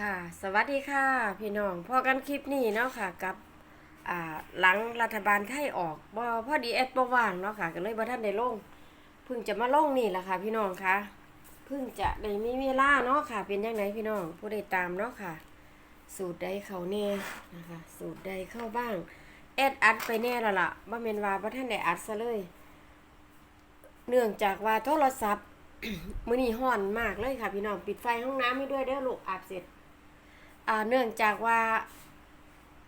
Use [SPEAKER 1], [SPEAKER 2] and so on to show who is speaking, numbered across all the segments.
[SPEAKER 1] ค่ะ สวัสดีค่ะ พี่น้องพอกันคลิปนี้เนาะค่ะกับอ่าหลังรัฐบาลไทยออกบ่พอดีแอดบ่ว่างเนาะค่ะก็เลยบ่ทันได้ลงเพิ่งจะมาลงนี่แหละค่ะ พี่น้องคะเพิ่งจะได้มีเวลาเนาะค่ะ เป็นยังไงพี่น้องผู้ใดตามเนาะค่ะ สูตรใดเขาแน่นะคะ สูตรใดเข้าบ้างแอดอัดไปแน่ล้วล่ะบ่แม่นว่าบ่ทันได้อัดซะเลย เนื่องจากว่าโทรศัพท์มื้อนี้ร้อนมากเลยค่ะ พี่น้องปิดไฟห้องน้ำให้ด้วยเด้อลูกอาบเสร็จ เนื่องจากว่า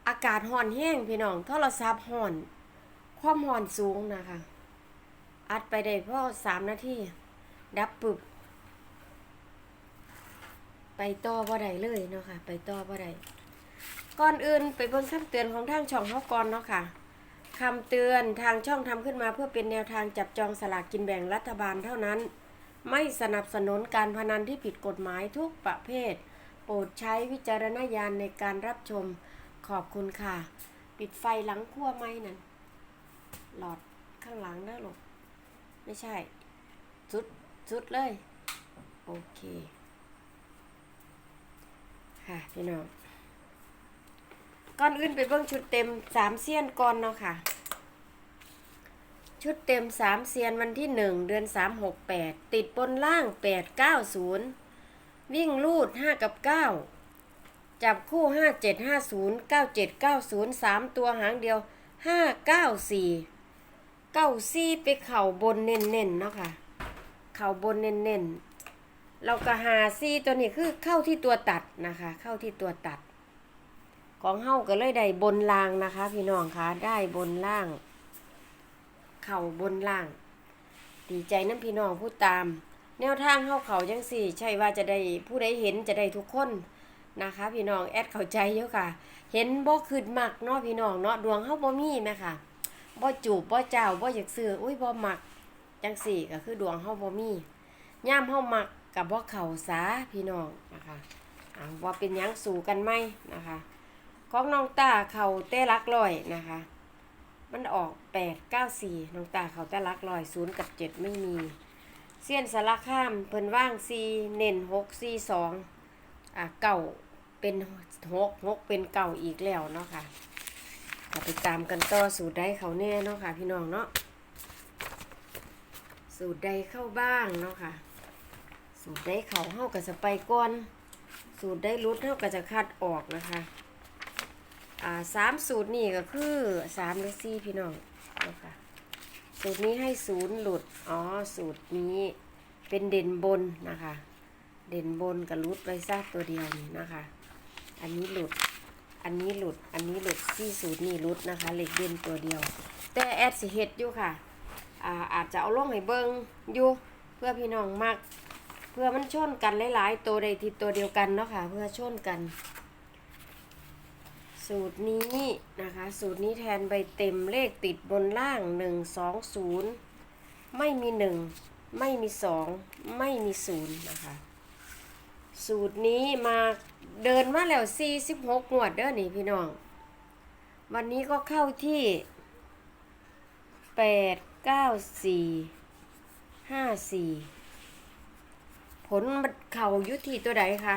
[SPEAKER 1] อากาศร้อนแห้งพี่น้องโทรศัพท์ร้อน ความร้อนสูงนะคะ อัดไปได้พอสามนาทีดับปึบ ไปต่อบ่ได้เลยเนาะค่ะ ไปต่อบ่ได้ก่อนอื่นไปเบิ่งคำเตือนของทางช่องเฮาก่อนเนาะค่ะคำเตือนทางช่องทำขึ้นมาเพื่อเป็นแนวทางจับจองสลากกินแบ่งรัฐบาลเท่านั้น ไม่สนับสนุนการพนันที่ผิดกฎหมายทุกประเภท ปรดใช้วิจารณญาณในการรับชมขอบคุณค่ะ ปิดไฟหลังขั้วไหมนั่นหลอดข้างหลังนะลูกไม่ใช่สุดสุดเลย โอเค ค่ะ พี่น้องก่อนอื่นไปเบิ่งชุดเต็มสามเซียนก่อนเนาะค่ะ ชุดเต็มสามเซียนวันที่หนึ่งเดือนสามหกแปดติดบนล่างแปดเก้าศูนย์ วิ่งลูดห้ากับเก้าจับคู่ห้าเจ็ดห้าศูนย์เก้าเจ็ดเก้าศูนย์สามตัวหางเดียวห้าเก้าสี่เก้าซีไปเข่าบนเน้นๆเนาะค่ะ เข่าบนเน้นๆ เราก็หาซีตัวนี้คือเข้าที่ตัวตัดนะคะ เข้าที่ตัวตัด ของเฮาก็เลยได้บนล่างนะคะ พี่น้องคะได้บนล่าง เข่าบนล่าง ดีใจน้ำพี่น้องผู้ตาม แนวทางเข้าเขาจังสี่ ใช่ว่าจะได้ผู้ใดเห็นจะได้ทุกคนนะคะ พี่น้องแอดเข้าใจเยอะค่ะ เห็นบ่คืดมักเนาะพี่น้องเนาะดวงเฮาบ่มีแม่ค่ะบ่จูบบ่เจ้าบ่อยากซื้ออุ้ยบ่มักจังสี่ก็คือดวงเฮาบ่มีย่ามเฮามักกับบ่เข้าสาพี่น้องนะคะเอาว่าเป็นยังสู่กันไหมนะคะของน้องตาเข่าเต้รักร้อยนะคะ มันออกแปดเก้าสี่น้องตาเข่าแต่ลักลอยศูนย์กับเจ็ดไม่มี เสี้ยนสารข้ามเพิ่นว่างซีเน่นหกซีสองอ่าเก่าเป็นหกหกเป็นเก่าอีกแล้วเนาะค่ะก็ไปตามกันต่อสูตรใดเขาแน่เนาะค่ะ พี่น้องเนาะสูตรใดเข้าบ้างเนาะค่ะ สูตรใดเขาเฮากับสไปก่อนสูตรใดรุดเฮาก็จะคัดออกนะคะอ่าสามสูตรนี่ก็คือสามหรือสี่พี่น้องเนาะค่ะ สูตรนี้ให้ศูนย์หลุด อ๋อ สูตรนี้เป็นเด่นบนนะคะ เด่นบนกับรุดไปซากตัวเดียวนี่นะคะ อันนี้หลุด อันนี้หลุด อันนี้หลุดสี่สูตรนี่หลุดนะคะ เหล็กเด่นตัวเดียว แต่แอดสิเฮ็ดอยู่ค่ะอาอาจจะเอาลงให้เบิงอยู่เพื่อพี่น้องมักเพื่อมันชนกันหลายๆ ตัวใดทิศตัวเดียวกันเนาะค่ะ เพื่อชนกัน สูตรนี้นะคะ สูตรนี้แทนใบเต็มเลขติดบนล่าง 1 2 0 ไม่มี 1 ไม่มี 2 ไม่มี 0 นะคะ สูตรนี้มาเดินมาแล้ว 46งวดเด้อนี่พี่น้อง วันนี้ก็เข้าที่ 8 9 4 5 4 ผลเข่ายุทีตัวใดคะ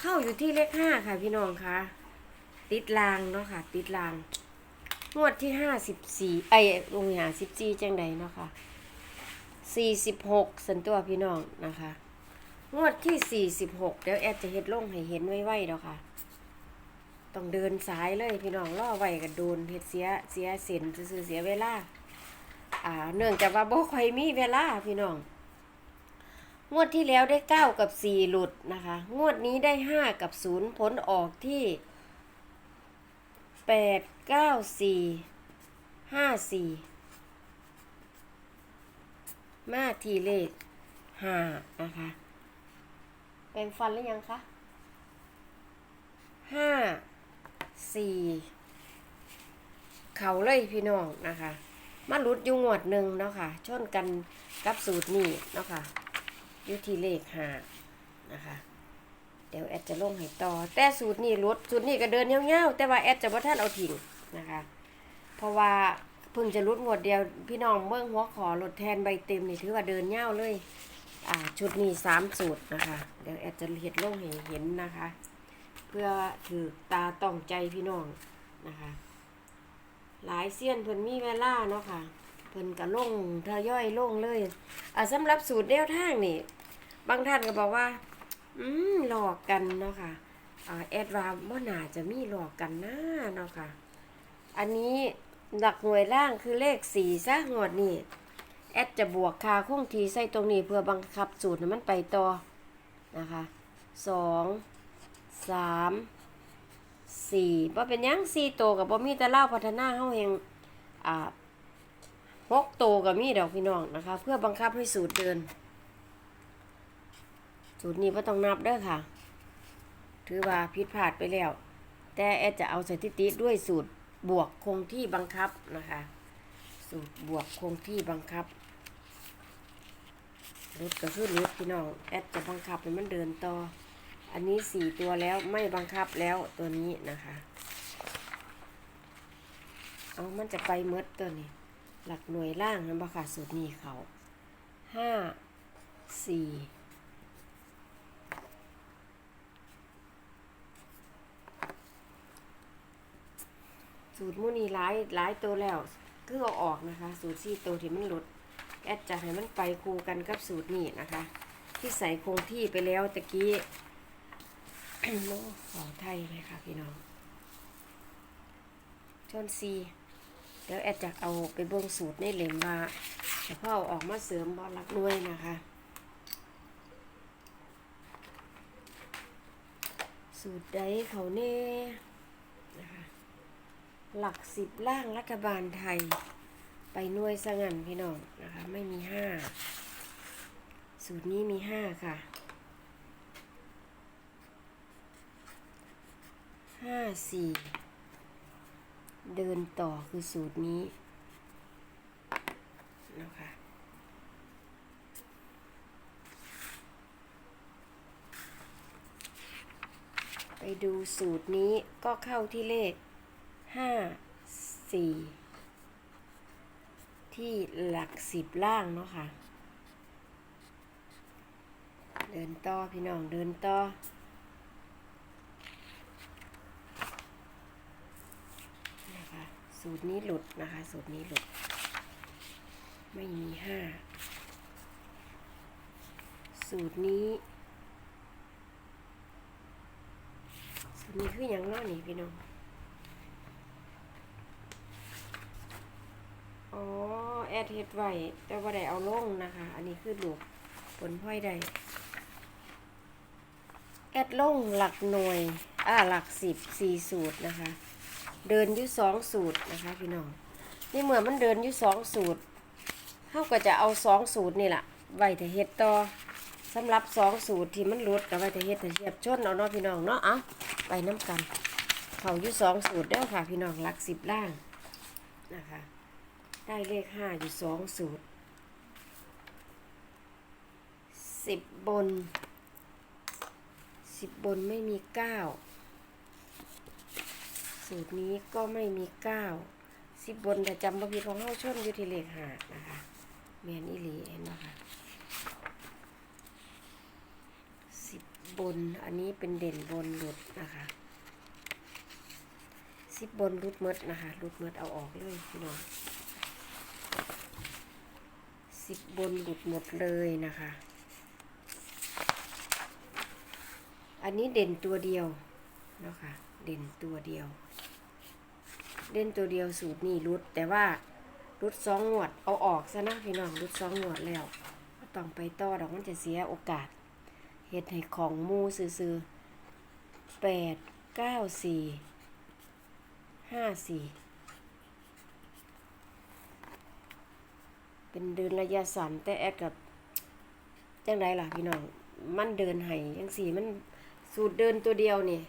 [SPEAKER 1] เข้าอยู่ที่เลข 5 ค่ะพี่น้องคะ ติดลางเนาะค่ะ ติดลาง งวดที่ห้าสิบสี่ไอ้ลงหาสิบสี่จังใดเนาะค่ะสี่สิบหกสันตัวพี่น้องนะคะ งวดที่สี่สิบหกเดี๋ยวแอดจะเฮ็ดลงให้เห็นไว้ๆเนาะค่ะ ต้องเดินสายเลยพี่น้องล่อไว้กันโดนเฮ็ดเสียเสียเสินซื่อเสียเวลาอ่าเนื่องจากว่าบ่ค่อยมีเวลาพี่น้อง งวดที่แล้วได้เก้ากับสี่หลุดนะคะ งวดนี้ได้ห้ากับศูนย์ผลออกที่ แปดเก้าสี่ห้าสี่มาทีเลขห้านะคะแปรงฟันหรือยังคะห้าสี่เขาเลยพี่น้องนะคะมาหลุดอยุงวดหนึ่งเนาะค่ะชนกันกับสูตรนี้เนาะค่ะอยุทีเลขห้านะคะ เดี๋ยวแอดจะลงให้ต่อ แต่สูตรนี้ลดสูตรนี้ก็เดินเงี้ยวๆแต่ว่าแอดจะว่าท่านเอาทิ้งนะคะ เพราะว่าเพิ่งจะรุดหมดเดียวพี่น้องเบิ่งหัวขอลดแทนใบเต็มนี่ถือว่าเดินเงี้ยวเลย อ่าชุดนี้สามสูตรนะคะ เดี๋ยวแอดจะเห็ดลงให้เห็นนะคะ เพื่อถือตาต้องใจพี่น้องนะคะ หลายเซียนเพิ่นมีเวลาเนาะค่ะเพิ่นก็ลงทย่อยลงเลยอะสำหรับสูตรแนวทางนี่บางท่านก็บอกว่า อืมหลอกกันเนาะค่ะอ่าแอดวาบ่น่าจะมีหลอกกันนะเนาะค่ะ อันนี้หลักหน่วยล่างคือเลขสี่ซะงวดนี่แอดจะบวกคาคงทีใส่ตรงนี้เพื่อบังคับสูตรมันไปต่อนะคะสองสามสี่บ่เป็นยังสี่โตกับบ่มีแต่เล่าพัฒนาเฮาเองอ่าหกโตกับมีดอกพี่น้องนะคะ เพื่อบังคับให้สูตรเดิน สูตรนี้บ่ต้องนับเด้อค่ะ ถือว่าผิดพลาดไปแล้ว แต่แอดจะเอาสถิติด้วยสูตรบวกคงที่บังคับนะคะ สูตรบวกคงที่บังคับรุดก็คือรุดพี่น้องแอดจะบังคับให้มันเดินต่อ อันนี้สี่ตัวแล้วไม่บังคับแล้วตัวนี้นะคะ เอามันจะไปเมดตัวนี้ หลักหน่วยล่างนะบัค่ะสูตรนี้เขาห้าสี่ สูตรมูนีหลายหลายตัวแล้ว คือเอาออกนะคะ สูตรสี่ตัวที่มันหลุด แอดจะให้มันไปคู่กันกับสูตรนี้นะคะ ที่ใส่คงที่ไปแล้วตะกี้โลขอไทยเลยค่ะพี่น้องชนซีเดี๋ยวแอดจะเอาไปเบิ่งสูตรในเหลมมาแต่พ่อเอาออกมาเสริมบอลลักด้วยนะคะ สูตรใดเขาเน่ หลักสิบล่างรัฐบาลไทย ไปหน่วยสงันพี่น้องนะคะ ไม่มีห้าสูตรนี้มีห้าค่ะห้าสี่เดินต่อคือสูตรนี้นะคะไปดูสูตรนี้ก็เข้าที่เลข ห้าสี่ที่หลักสิบล่างเนาะค่ะ เดินต่อพี่น้องเดินต่อนะคะสูตรนี้หลุดนะคะ สูตรนี้หลุด ไม่มีห้าสูตรนี้ สูตรนี้คืออย่างน้อนี่พี่น้อง อ๋อ แอดเฮ็ดไว้ แต่ว่าได้เอาลงนะคะ อันนี้คือลูกผลพลอยได้แอดลงหลักหน่วย อ่า หลักสิบสี่สูตรนะคะ เดินอยู่สองสูตรนะคะพี่น้อง นี่เมื่อมันเดินอยู่สองสูตรเขาก็จะเอาสองสูตรนี่แหละไว้แต่เฮ็ดต่อสำหรับสองสูตรที่มันหลุดกับไว้แต่เฮ็ดแต่เทียบชนเอาเนาะพี่น้องเนาะ เอาไปน้ำกัน เขาอยู่สองสูตรเด้อค่ะพี่น้องหลักสิบล่างนะคะ ได้เลขห้าอยู่สองสูตรสิบบนสิบบนไม่มีเก้าสูตรนี้ก็ไม่มีเก้าสิบบนแต่จำบางทีของเฮาชนอยู่ที่เลขห้านะคะเมียนอีลีเห็นไหมคะสิบบนอันนี้เป็นเด่นบนหลุดนะคะสิบบนรุดเมดนะคะรุดเมดเอาออกเลยพี่น้อง สิบบนหลุดหมดเลยนะคะ อันนี้เด่นตัวเดียวเนาะคะเด่นตัวเดียว เด่นตัวเดียวสูตรนี้รุด แต่ว่ารุดสองงวดเอาออกซะนะพี่น้องรุดสองงวดแล้วต้องไปต่อดอกมันจะเสียโอกาสเฮ็ดให้ของมูซื้อๆแปดเก้าสี่ห้าสี่ เป็นเดินระยะสั้นแต่แอดกับจังไรล่ะพี่น้องมันเดินให้ยังสี่มันสูตรเดินตัวเดียวนี่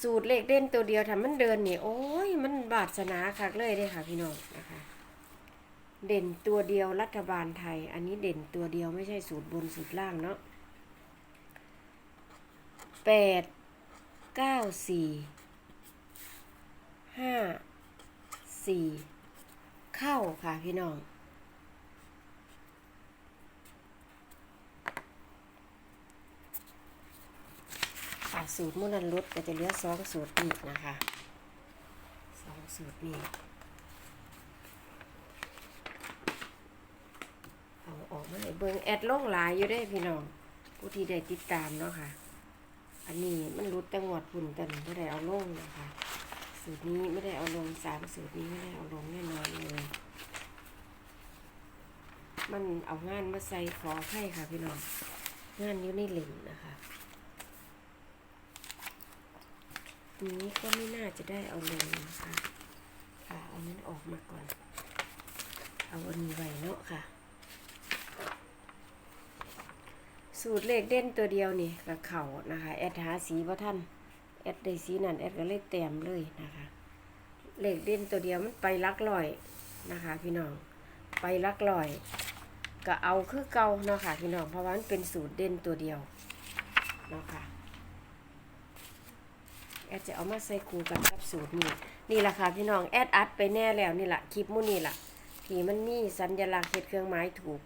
[SPEAKER 1] สูตรเลขเด่นตัวเดียวทำมันเดินนี่โอ้ยมันบาดสนาคักเลยเด้ค่ะพี่น้องนะคะเด่นตัวเดียวรัฐบาลไทย อันนี้เด่นตัวเดียวไม่ใช่สูตรบนสูตรล่างเนาะแปดเก้าสี่ห้าสี่เข้าค่ะพี่น้อง ไปสูตรมุนันรุดก็จะเหลือสองสูตรอีกนะคะสองสูตรนี้เอาออกมาให้เบิ่งแอดลงหลายอยู่ได้พี่น้องผู้ที่ได้ติดตามเนาะค่ะ อันนี้มันรุดจังวดปุ่นแต่ไม่ได้เอาลงนะคะ สูตรนี้ไม่ได้เอาลงสามสูตรนี้ไม่ได้เอาลงแน่นอนเลยมันเอางานมาใส่ขอให้ค่ะพี่น้องงานอยู่ในหล่มนะคะ นี้ก็ไม่น่าจะได้เอาลงนะคะค่ะเอานั้นออกมาก่อน เอาอันนี้ไว้เนาะค่ะ สูตรเลขเด่นตัวเดียวนี่กับเข่านะคะ แอดหาสีว่าท่าน แอดได้สีนั่นแอดก็เลยเต็มเลยนะคะ เลขเด่นตัวเดียวมันไปลักลอยนะคะ พี่น้อง ไปลักลอยก็เอาคือเก่าเนาะค่ะพี่น้อง เพราะว่ามันเป็นสูตรเด่นตัวเดียวเนาะค่ะ อดจะเอามาใส่คูกันกับสูตรนี้นี่แหละค่ะพี่น้องแอดอัดไปแน่แล้วนี่แหละคลิปมูนี่แหละที่มันมีสัญลักษณ์เห็ดเครื่องไม้ถูก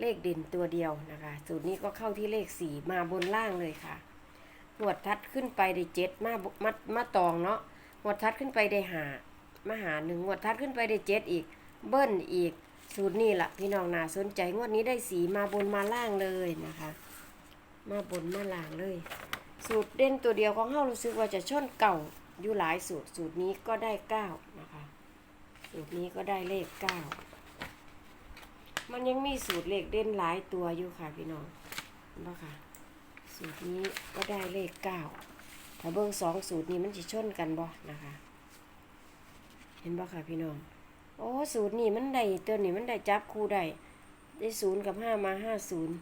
[SPEAKER 1] เลขเด่นตัวเดียวนะคะ สูตรนี้ก็เข้าที่เลขสี่มาบนล่างเลยค่ะหวดทัดขึ้นไปได้เจ็ดมาบมามาตองเนาะหวดทัดขึ้นไปได้หามาหาหนึ่งหวดทัดขึ้นไปได้เจ็ดอีก เบิ้ลอีกสูตรนี้แหละพี่น้องน่าสนใจงวดนี้ได้สีมาบนมาล่างเลยนะคะ มาบนมาล่างเลย สูตรเด่นตัวเดียวของเฮารู้สึกว่าจะช่นเก่าอยู่หลายสูตร สูตรนี้ก็ได้เก้านะคะ สูตรนี้ก็ได้เลขเก้ามันยังมีสูตรเลขเด่นหลายตัวอยู่ค่ะพี่น้องเห็นปะค่ะสูตรนี้ก็ได้เลขเก้าถ้าเบิ่งสองสูตรนี้มันจะชนกันบ่นะคะ เห็นปะค่ะพี่น้อง โอ้สูตรนี้มันได้ตัวนี้มันได้จับคู่ได้ ได้ศูนย์กับห้ามาห้าศูนย์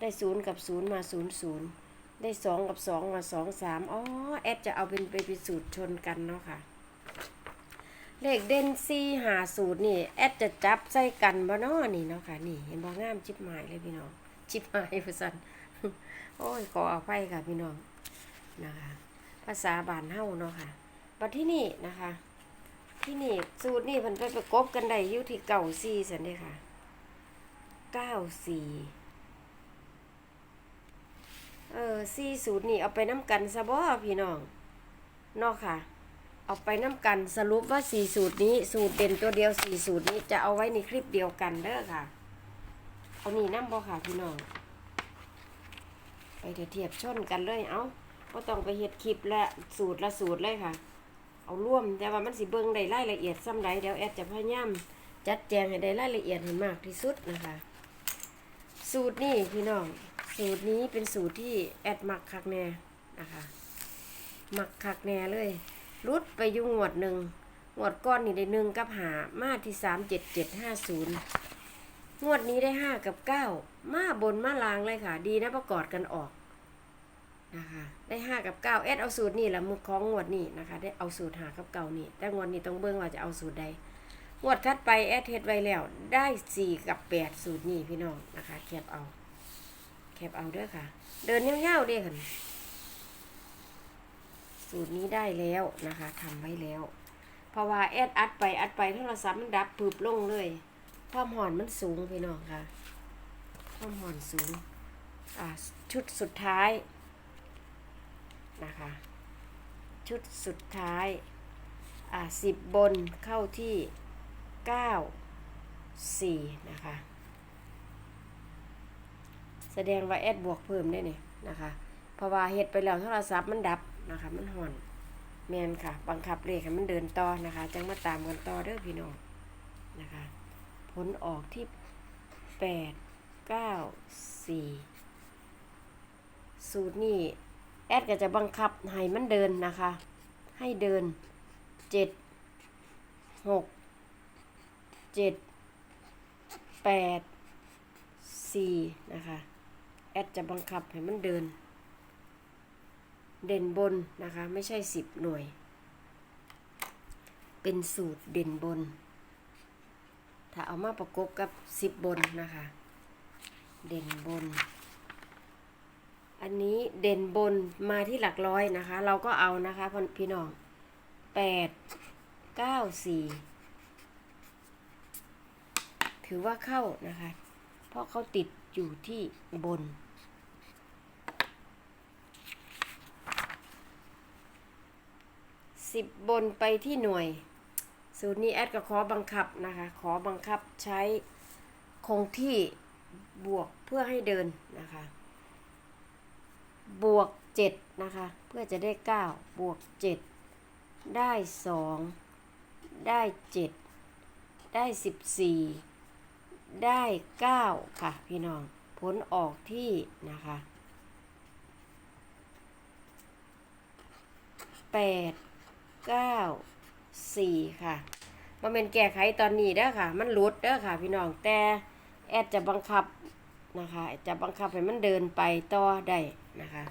[SPEAKER 1] ได้ศูนย์กับศูนย์มาศูนย์ศูนย์ ได้สองกับสองมาสองสามอ๋อแอดจะเอาเป็นไปเป็นสูตรชนกันเนาะค่ะ เลขเด่นซีหาสูตรนี่ แอดจะจับใส่กันบ่เนาะนี่เนาะค่ะ นี่ เห็นบ่งามชิบหมายเลยพี่น้องชิบหมายพี่สันโอ้ยขอเอาไปค่ะพี่น้องนะคะ ภาษาบานเฮ้าเนาะค่ะบัดที่นี่นะคะ ที่นี่สูตรนี่มันไปประกบกันได้ยู่ที่เก่าซีสันเด้ค่ะเก้าสี่ เออสี่สูตรนี่เอาไปน้ำกันซะบ่พี่น้องนาะค่ะ เอาไปน้ำกันสรุปว่าสี่สูตรนี้สูตรเด่นตัวเดียวสี่สูตรนี้จะเอาไว้ในคลิปเดียวกันเด้อค่ะ เอานี่น้ำบ่ค่ะพี่น้อง ไปเทียบชนกันเลยเอาก็ต้องไปเฮ็ดคลิปและสูตรละสูตรเลยค่ะ เอาร่วมแต่ว่ามันสิเบิ่งได้รายละเอียดซ้ำใดเดี๋ยวแอดจะพยายามจัดแจงให้ได้รายละเอียดให้มากที่สุดนะคะ สูตรนี่พี่น้อง สูตรนี้เป็นสูตรที่แอดมักคักแน่นะคะมักคักแน่เลย รุดไปยุ่งวดหนึ่งงวดก้อนนี่ได้หนึ่งกับหามาที่สามเจ็ดเจ็ดห้าศูนย์งวดนี้ได้ห้ากับเก้ามาบนมาลางเลยค่ะ ดีนะประกอดกันออกนะคะได้ห้ากับเก้าแอดเอาสูตรนี่แหละมือของงวดนี้นะคะ ได้เอาสูตรหากับเก่านี่แต่งวดนี้ต้องเบิ่งว่าจะเอาสูตรใดงวดทัดไปแอดเฮ็ดไว้แล้วได้สี่กับแปดสูตรนี้พี่น้องนะคะแคบเอา คบเอาด้อค่ะ เดินเงี้ยวๆด้อค่ะ สูตรนี้ได้แล้วนะคะทำไว้แล้ว เพราะว่าแอดอัดไปอัดไปโทรศัพท์มันดับปึบลงเลย ความหอนมันสูงพี่น้องค่ะ ความหอนสูง อ่าชุดสุดท้ายนะคะ ชุดสุดท้าย อ่าสิบบนเข้าที่เก้าสี่นะคะ แสดงว่าแอดบวกเพิ่มได้เนี่ยนะคะเพราะว่าเฮ็ดไปแล้วโทรศัพท์มันดับนะคะ มันห่อนแมนค่ะ บังคับเลขให้มันเดินต่อนะคะ จังมาตามกันต่อเด้อพี่น้องนะคะ ผลออกที่แปดเก้าสี่สูตรนี้แอดก็จะบังคับให้มันเดินนะคะ ให้เดินเจ็ดหกเจ็ดแปดสี่นะคะ แอดจะบังคับให้มันเดิน เด่นบนนะคะ ไม่ใช่สิบหน่วย เป็นสูตรเด่นบน ถ้าเอามาประกบกับสิบบนนะคะ เด่นบน อันนี้เด่นบนมาที่หลักร้อยนะคะ เราก็เอานะคะพี่น้องแปดเก้าสี่ถือว่าเข้านะคะ เพราะเขาติด อยู่ที่บน สิบบนไปที่หน่วย สูตรนี้แอดก็ขอบังคับนะคะ ขอบังคับใช้คงที่บวกเพื่อให้เดินนะคะ บวกเจ็ดนะคะ เพื่อจะได้เก้าบวกเจ็ดได้สองได้เจ็ดได้สิบสี่ ได้เก้าค่ะ พี่น้อง ผลออกที่นะคะแปดเก้าสี่ค่ะมาเป็นแก้ไขตอนนี้เด้อค่ะ มันหลุดเด้อค่ะ พี่น้อง แต่แอดจะบังคับนะคะ จะบังคับให้มันเดินไปต่อได้นะคะ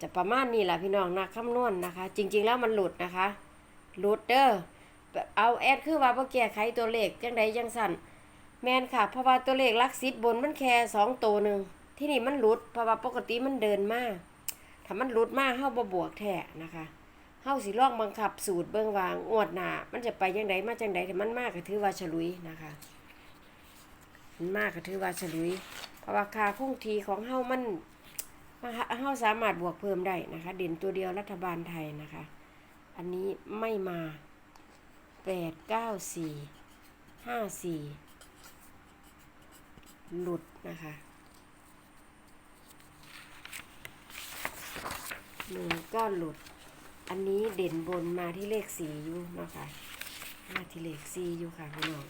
[SPEAKER 1] จะประมาณนี้แหละพี่น้องนักคำนวณนะคะ จริง ๆ แล้วมันหลุดนะคะ หลุดเด้อ เอาแอดคือว่าบ่แก้ไขตัวเลขจังใดจังสั่น แมนค่ะ เพราะว่าตัวเลขลักสิบบนมันแค่สองตัวหนึ่งที่นี่มันหลุด เพราะว่าปกติมันเดินมาถ้ามันหลุดมากเฮาบ่บวกแท้นะคะเฮาสิลองบังคับสูตรเบิ่งวางงวดหนามันจะไปจังไดมาจังไดถ้ามันมากก็ถือว่าฉลุยนะคะมันมากก็ถือว่าฉลุย เพราะว่าคาคงทีของเฮามันมาเฮาสามารถบวกเพิ่มได้นะคะ เด่นตัวเดียวรัฐบาลไทยนะคะ อันนี้ไม่มาแปดเก้าสี่ห้าสี่ หลุดนะคะหนึ่งก็หลุด อันนี้เด่นบนมาที่เลขสี่อยู่นะคะมาที่เลขสี่อยู่ค่ะพี่น้อง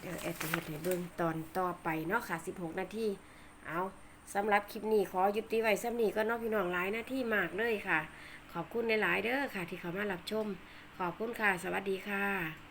[SPEAKER 1] เดี๋ยวแอดจะเห็นให้เบิ่งตอนต่อไปเนาะค่ะ 16 นาทีเอาสำหรับคลิปนี้ขอยุติไว้สำนี้ก็นอกพี่น้องหลายหน้าที่มากเลยค่ะ ขอบคุณในหลายเด้อค่ะ ที่เขามารับชม ขอบคุณค่ะ สวัสดีค่ะ